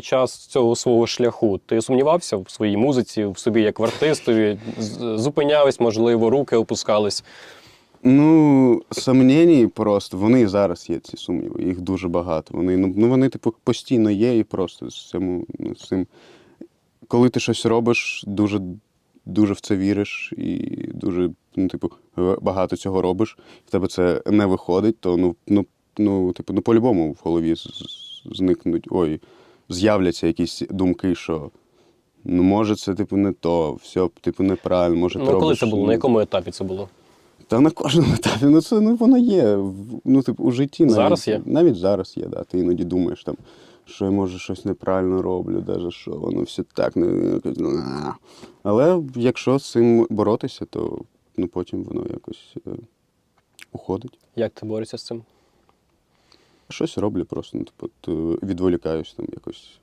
під час цього свого шляху ти сумнівався в своїй музиці, в собі як в артистові? Зупинялись, можливо, руки опускались. Ну, сумнівні просто, вони і зараз є ці сумніви, їх дуже багато. Вони, ну, ну, вони, типу, постійно є і просто з цим, ну, з цим. Коли ти щось робиш, дуже, дуже в це віриш і дуже, ну, типу, багато цього робиш, в тебе це не виходить, то ну, ну, ну, типу, ну, по-любому в голові зникнуть, ой, з'являться якісь думки, що ну, може, це типу не то, все, типу, неправильно, може, Ну, коли це було? ну, На якому етапі це було? та на кожному етапі, ну це ну воно є. Ну, типу, у житті навіть, Зараз є? Навіть зараз є, да. Ти іноді думаєш там, що я може щось неправильно роблю, даже що воно все так не якось. ну. Але якщо з цим боротися, то ну, потім воно якось е, уходить. Як ти борешся з цим? Щось роблю просто, ну, типу, е, відволікаюсь там якось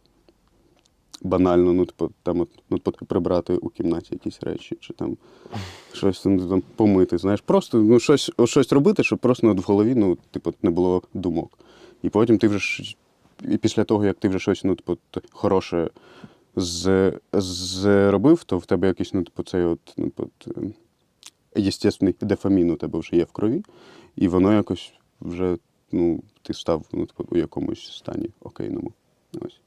банально, ну, типу, там, от, ну, типу, прибрати у кімнаті якісь речі, чи там щось там, там помити. Знаєш, просто ну, щось, щось робити, щоб просто ну, в голові ну, типу, не було думок. І потім ти вже і після того, як ти вже щось ну, типу, хороше з, зробив, то в тебе якийсь ну, типу, цей от, ну, от, е, єстественний дофамін у тебе вже є в крові, і воно якось вже ну, ти став ну, типу, у якомусь стані окейному. Ось.